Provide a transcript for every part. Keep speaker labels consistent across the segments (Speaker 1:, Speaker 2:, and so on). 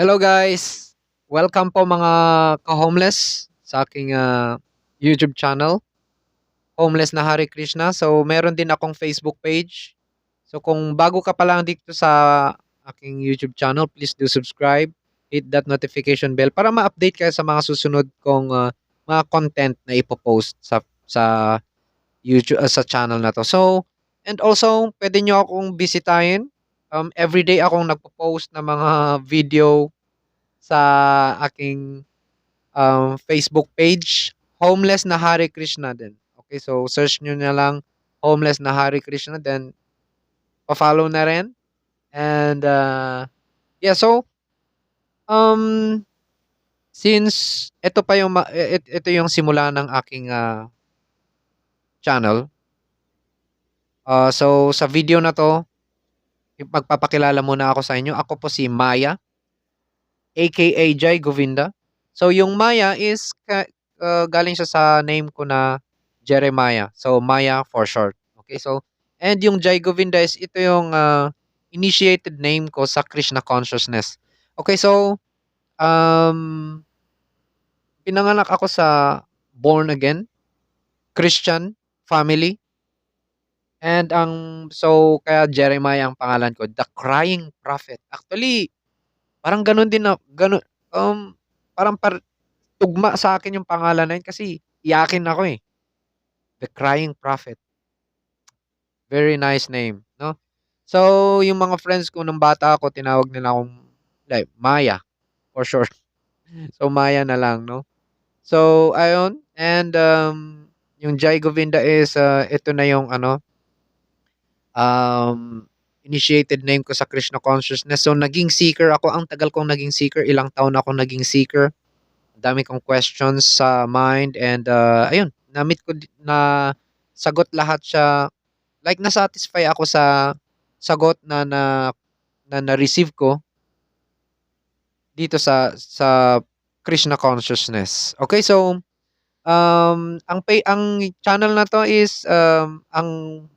Speaker 1: Hello guys! Welcome po mga ka-homeless sa aking ah, YouTube channel. Homeless na Hare Krishna. So meron din akong Facebook page. So kung bago ka pa lang dito sa aking YouTube channel, please do subscribe. Hit that notification bell para ma-update kayo sa mga susunod kong ah, mga content na ipopost sa sa YouTube ah, sa channel na to. So and also pwede nyo akong bisitahin. Um, everyday akong nagpo-post ng mga video sa aking um, Facebook page, Homeless na Hare Krishna din. Okay, so search nyo na lang Homeless na Hare Krishna, then pa-follow na rin. And uh, yeah, so um since ito pa yung e- e- ito yung simula ng aking ah, channel. Uh, so sa video na to, magpapakilala muna ako sa inyo. Ako po si Maya, aka Jai Govinda. So yung Maya is uh, galing siya sa name ko na Jeremiah. So Maya for short. Okay, so and yung Jai Govinda is ito yung uh, initiated name ko sa Krishna consciousness. Okay, so um pinanganak ako sa born again Christian family. And ang so kaya Jeremiah ang pangalan ko, the crying prophet. Actually, parang ganun din na ganun um parang par, tugma sa akin yung pangalan na yun kasi iyakin ako eh. The crying prophet. Very nice name, no? So, yung mga friends ko nung bata ako, tinawag nila akong like Maya for short. So Maya na lang, no? So, ayun. And um yung Jai Govinda is uh, ito na yung ano um initiated name ko sa Krishna consciousness. So naging seeker ako. Ang tagal kong naging seeker. Ilang taon ako naging seeker. Dami kong questions sa mind and uh, ayun, na-meet ko na sagot lahat siya. Like na-satisfy ako sa sagot na na na na-receive ko dito sa sa Krishna consciousness. Okay, so um ang pay ang channel na to is um ang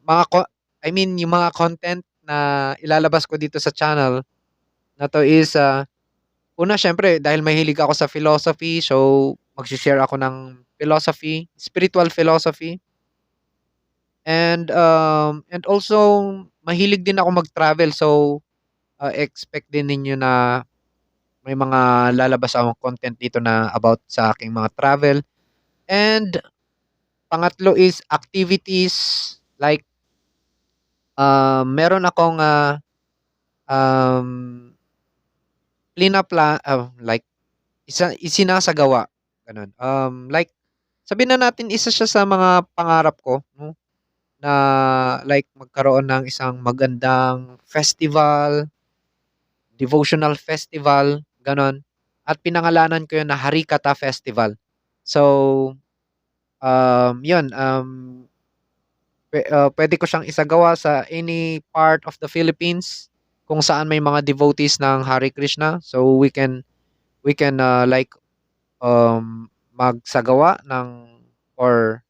Speaker 1: mga I mean yung mga content na ilalabas ko dito sa channel na to is uh, una syempre dahil mahilig ako sa philosophy so magsi-share ako ng philosophy, spiritual philosophy. And um and also mahilig din ako mag-travel so uh, expect din ninyo na may mga lalabas akong content dito na about sa aking mga travel. And pangatlo is activities like uh, meron akong uh, um plinapla uh, like isa isinasagawa ganun. Um like sabihin na natin isa siya sa mga pangarap ko no na like magkaroon ng isang magandang festival, devotional festival, ganon. At pinangalanan ko yun na Harikata Festival. So, um, yun, um, uh, pwede ko siyang isagawa sa any part of the Philippines kung saan may mga devotees ng Hare Krishna. So, we can, we can uh, like, um, magsagawa ng, or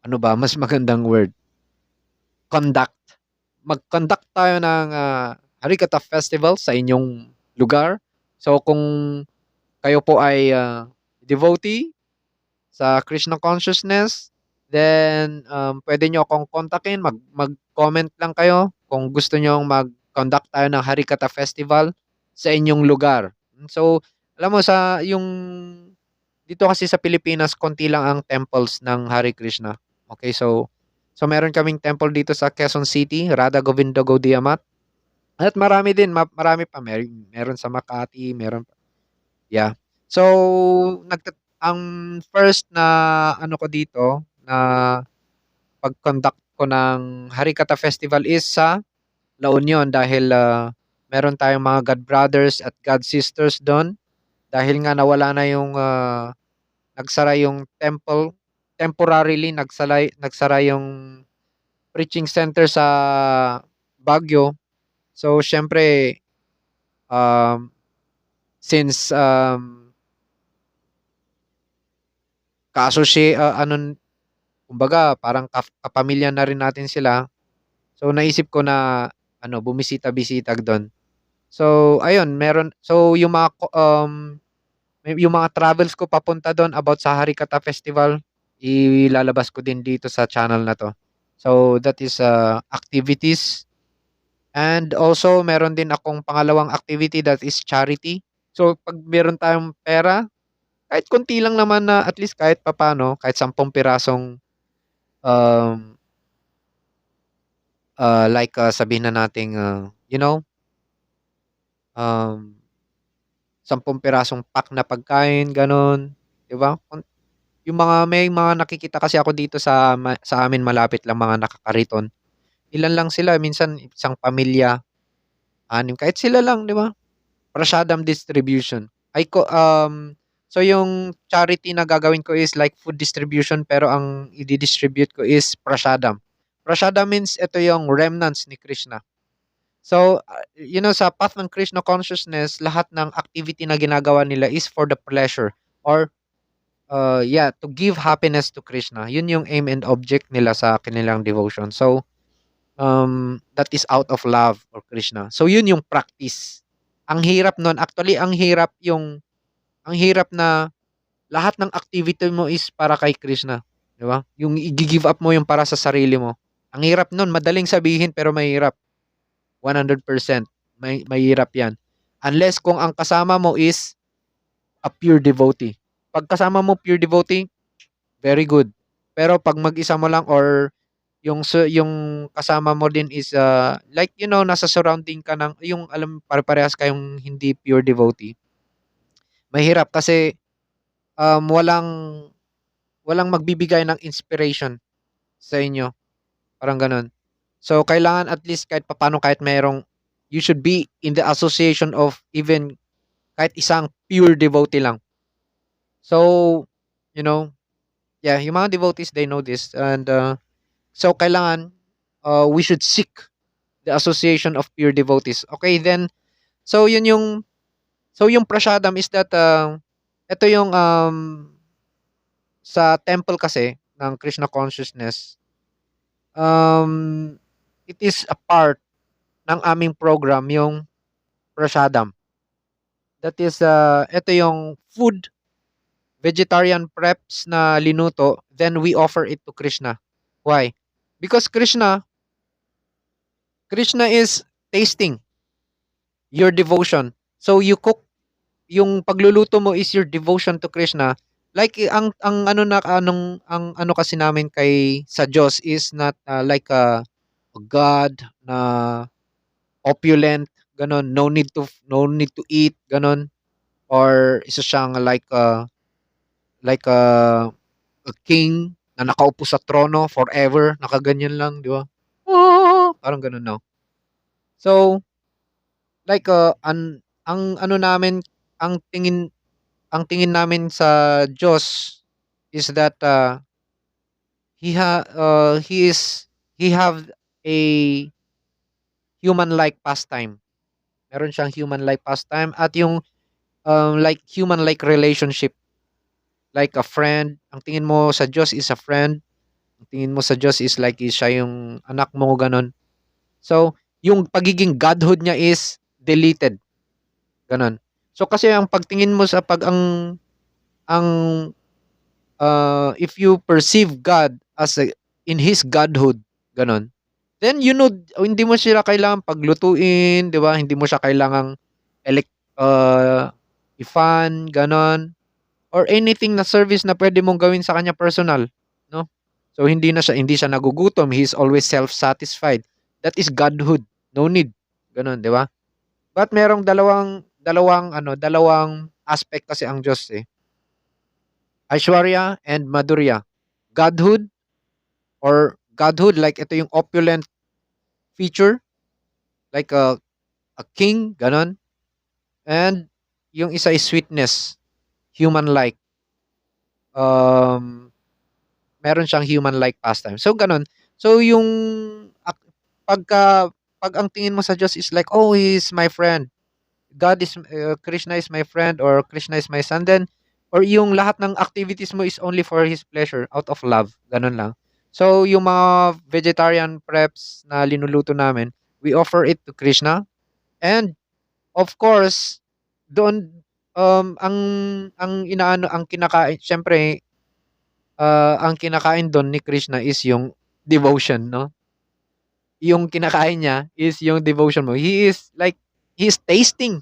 Speaker 1: ano ba, mas magandang word, conduct. Mag-conduct tayo ng ah, Harikata Festival sa inyong lugar. So kung kayo po ay ah, devotee sa Krishna consciousness, then um, pwede nyo akong kontakin, mag, mag-comment lang kayo kung gusto nyo mag-conduct tayo ng Harikata Festival sa inyong lugar. So, alam mo sa yung dito kasi sa Pilipinas, konti lang ang temples ng Hare Krishna. Okay, so so meron kaming temple dito sa Quezon City, Radha Govinda Gaudiamat. At marami din, ma- marami pa. Mer meron sa Makati, meron pa. Yeah. So, nagtat ang first na ano ko dito na pag-conduct ko ng Harikata Festival is sa La Union dahil ah, meron tayong mga God Brothers at God Sisters doon dahil nga nawala na yung ah, nagsara yung temple temporarily nagsara nagsara yung preaching center sa Baguio. So syempre um since um ka-associate ah, ano kumbaga parang kapamilya na rin natin sila. So naisip ko na ano bumisita-bisita doon. So, ayun meron so yung mga um, yung mga travels ko papunta dun about sa Harikata Festival, ilalabas ko din dito sa channel na 'to. So, that is, uh, activities. And also meron din akong pangalawang activity that is charity. So, 'pag meron tayong pera, kahit konti lang naman na at least kahit papaano, kahit 10 pirasong, um uh, like, uh, sabihin na nating, uh, you know um, 10 pirasong pack na pagkain gano'n, 'di ba? Yung mga may mga nakikita kasi ako dito sa sa amin malapit lang mga nakakariton. Ilan lang sila minsan isang pamilya, 6 kahit sila lang 'di ba? Prasadam distribution. Ay ko um, so yung charity na gagawin ko is like food distribution pero ang idi-distribute ko is prasadam. Prasadam means ito yung remnants ni Krishna. So, ah, you know sa path ng Krishna consciousness lahat ng activity na ginagawa nila is for the pleasure or, uh, yeah, to give happiness to Krishna. Yun yung aim and object nila sa kanilang devotion. So, um, that is out of love for Krishna. So, yun yung practice. Ang hirap nun actually ang hirap yung ang hirap na lahat ng activity mo is para kay Krishna, 'di ba? Yung igi-give up mo yung para sa sarili mo. Ang hirap nun, madaling sabihin pero mahirap. 100% may mahirap 'yan. Unless kung ang kasama mo is a pure devotee. 'Pag kasama mo pure devotee, very good. Pero 'pag mag-isa mo lang or yung yung kasama mo din is, uh, like you know nasa surrounding ka ng yung alam pare-parehas kayong hindi pure devotee. Mahirap kasi, um, walang walang magbibigay ng inspiration sa inyo, parang gano'n. So, kailangan at least kahit papaano kahit merong you should be in the association of even kahit isang pure devotee lang. So, you know, yeah, yung mga devotees they know this and, uh, so kailangan, uh, we should seek the association of pure devotees. Okay, then so yun yung so yung prasadam is that, uh, ito yung, um, sa temple kasi ng Krishna consciousness, um, it is a part ng aming program yung prasadam. That is, uh, ito yung food, vegetarian preps na linuto, then we offer it to Krishna. Why? Because Krishna Krishna is tasting your devotion. So you cook yung pagluluto mo is your devotion to Krishna. Like ang ang ano na anong ang ano kasi namin kay sa Diyos is not, uh, like a God na opulent gano'n, no need to no need to eat gano'n or isa siyang like, uh, like, uh, a king na nakaupo sa trono forever, nakaganyan lang 'di ba? Parang gano'n 'no? So, like, uh, an ang ano namin, ang tingin ang tingin namin sa Diyos is that, uh he ha uh, he is he have a human-like pastime. Meron siyang human-like pastime at yung, um, like human-like relationship. Like a friend, ang tingin mo sa Diyos is a friend, ang tingin mo sa Diyos is like is siya yung anak mo, gano'n. So, yung pagiging godhood niya is deleted, gano'n. So, kasi ang pagtingin mo sa 'pag ang ang, uh, if you perceive God as a in His godhood, gano'n, then you know hindi mo sila kailangang paglutuin, 'di ba? Hindi mo siya kailangang elek uh, i-fan, gano'n, or anything na service na puwede mong gawin sa kanya personal, 'no? So, hindi na siya hindi siya nagugutom, he is always self-satisfied. That is godhood, no need, gano'n, 'di ba? But merong dalawang dalawang ano, dalawang aspect kasi ang Diyos, eh. Aishwarya and Madhurya. Godhood or godhood like ito yung opulent feature, like a a king, gano'n. And yung isa is sweetness, human-like. Um, meron siyang human-like pastime. So, gano'n. So, yung pagka 'pag ang tingin mo sa Diyos is like, "Oh, he my friend. God is uh, Krishna is my friend or Krishna is my son," then or yung lahat ng activities mo is only for His pleasure, out of love, gano'n lang. So, yung mga vegetarian preps na linuluto namin, we offer it to Krishna and of course, doon, um, ang ang inaano ang kinakain siyempre, ah, ang kinakain dun ni Krishna is yung devotion 'no? Yung kinakain niya is yung devotion mo. He is like, he is tasting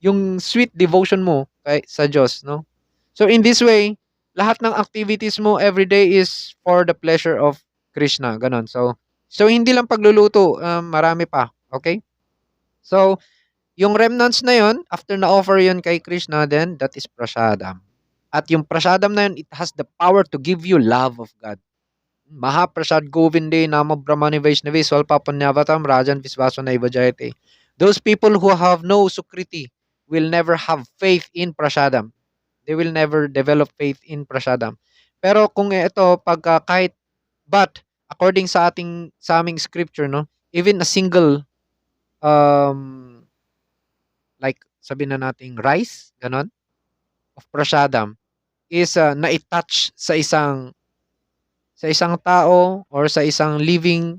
Speaker 1: yung sweet devotion mo kay sa Diyos 'no? So, in this way, lahat ng activities mo everyday is for the pleasure of Krishna, gano'n. So so hindi lang pagluluto, um, marami pa, okey? So, yung remnants na yun, after na-offer yun kay Krishna, then that is prasadam. At yung prasadam na yun, it has the power to give you love of God. Mahaprasad Govinde Nama Brahmane Vaishnavi Swalpa Punyavatam Rajan Visvaso Naiva Jayate. Those people who have no sukriti will never have faith in prasadam. They will never develop faith in prasadam. Pero kung ito pagka kahit but according sa ating sa aming scripture 'no, even a single, um, like sabihin na nating rice, gano'n, of prasadam is, ah, nai-touch sa isang sa isang tao or sa isang living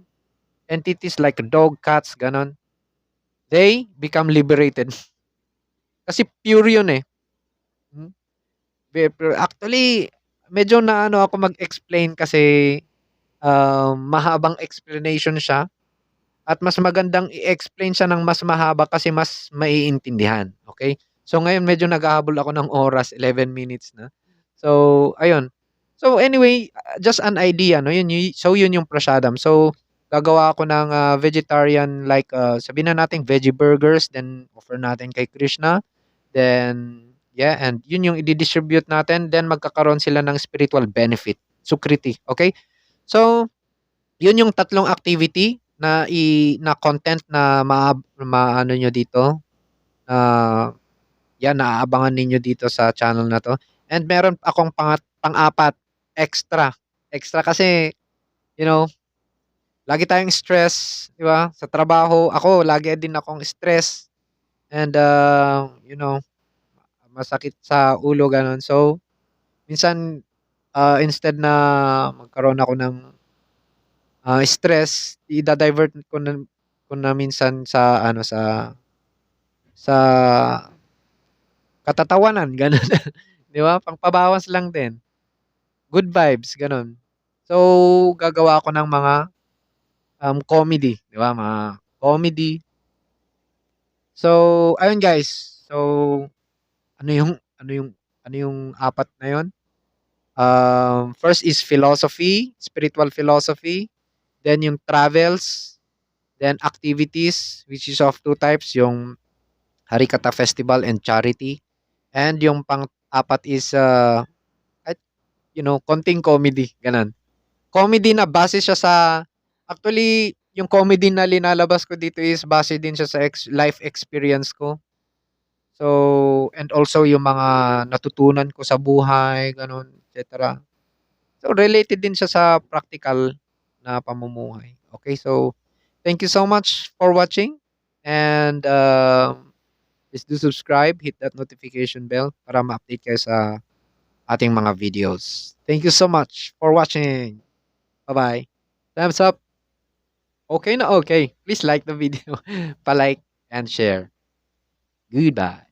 Speaker 1: entities like dog, cats, gano'n, they become liberated. Kasi pure yun, eh. Hmm. Actually, medyo naano ako mag-explain kasi, um, mahabang explanation siya at mas magandang i-explain siya ng mas mahaba kasi mas maiintindihan, okey? So, ngayon medyo naghahabol ako ng oras, 11 minutes na. So, ayun. So, anyway, just an idea 'no, yun yu so yun yung prasadam. So, gagawa ako ng, ah, vegetarian like, ah, sabihin na nating veggie burgers, then offer natin kay Krishna. Then, yeah, and yun yung idi-distribute natin, then magkakaroon sila ng spiritual benefit, sukriti, okey? So, yun yung tatlong activity na i na content na maab maano niyo dito, ah, yan naaabangan ninyo dito sa channel na 'to. And meron akong pangat pang-apat, extra. Extra kasi, you know, lagi tayong stress, 'di ba, sa trabaho. Ako lagi din akong stress and, ah, you know, masakit sa ulo, gano'n. So, minsan, ah, instead na magkaroon ako ng, ah, stress, ida-divert ko na ko na minsan sa ano, sa sa katatawanan, gano'n. 'Di ba, pangpabawas lang din. Good vibes, gano'n. So, gagawa ako ng mga, um, comedy, 'di ba, mga comedy. So, ayun guys. So, ano yung ano yung ano yung 4 na yun? Um, first is philosophy, spiritual philosophy, then yung travels, then activities which is of 2 types, yung Harikata Festival and charity. And yung pang-4 is, ah, kahit, you know, konting comedy, gano'n. Comedy na base siya sa actually, yung comedy na linalabas ko dito is base din siya sa ex life experience ko. So, and also yung mga natutunan ko sa buhay, gano'n, et cetera. So, related din siya sa praktikal na pamumuhay. Okey, so thank you so much for watching and, um, please do subscribe, hit that notification bell para ma-update kayo sa ating mga videos. Thank you so much for watching. Bye-bye. Thumbs up. Okey na okey. Please like the video, pa-like and share. Goodbye.